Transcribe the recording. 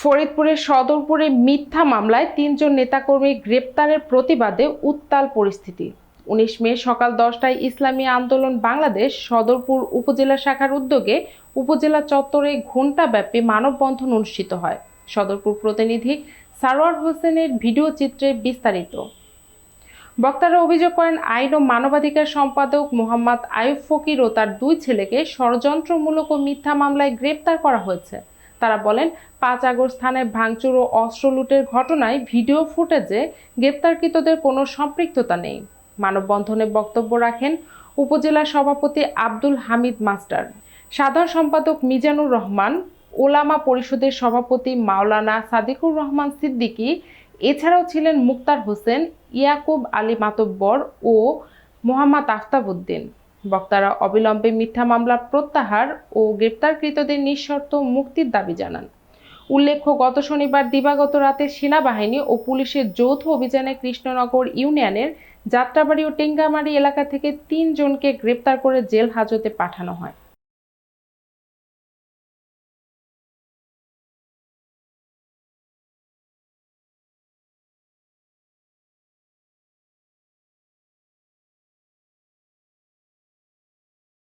ফরিদপুরের সদরপুরে মিথ্যা মামলায় তিনজন নেতাকর্মী গ্রেপ্তারের প্রতিবাদে উত্তাল পরিস্থিতি। উনিশ মে সকাল দশটায় ইসলামী আন্দোলন বাংলাদেশ সদরপুর উপজেলা শাখার উদ্যোগে উপজেলা চত্বরে ঘণ্টাব্যাপী মানববন্ধন অনুষ্ঠিত হয়। সদরপুর প্রতিনিধি সারোয়ার হোসেনের ভিডিও চিত্রে বিস্তারিত। বক্তারা অভিযোগ করেন, আইন ও মানবাধিকার সম্পাদক মোহাম্মদ আয়ুব ফকির ও তার দুই ছেলেকে ষড়যন্ত্রমূলক ও মিথ্যা মামলায় গ্রেপ্তার করা হয়েছে। তারা বলেন, পাঁচ আগস্ট স্থানে ভাঙচুর ও অস্ত্র লুটের ঘটনায় ভিডিও ফুটেজে গ্রেপ্তারকৃতদের কোনো সম্পৃক্ততা নেই। মানববন্ধনে বক্তব্য রাখেন উপজেলা সভাপতি আব্দুল হামিদ মাস্টার। সাধারণ সম্পাদক মিজানুর রহমান, ওলামা পরিষদের সভাপতি মাওলানা সাদিকুর রহমান সিদ্দিকী, এছাড়াও ছিলেন মুক্তার হোসেন, ইয়াকুব আলী মাতব্বর ও মোহাম্মদ আফতাবউদ্দিন বক্তারা অবিলম্বে মিথ্যা মামলা প্রত্যাহার ও গ্রেপ্তারকৃতদের নিঃশর্ত মুক্তির দাবি জানান। উল্লেখ্য, গত শনিবার দিবাগত রাতে সেনাবাহিনী ও পুলিশের যৌথ অভিযানে কৃষ্ণনগর ইউনিয়নের যাত্রাবাড়ি ও টেঙ্গামারি এলাকা থেকে তিনজনকে গ্রেপ্তার করে জেল হাজতে পাঠানো হয়।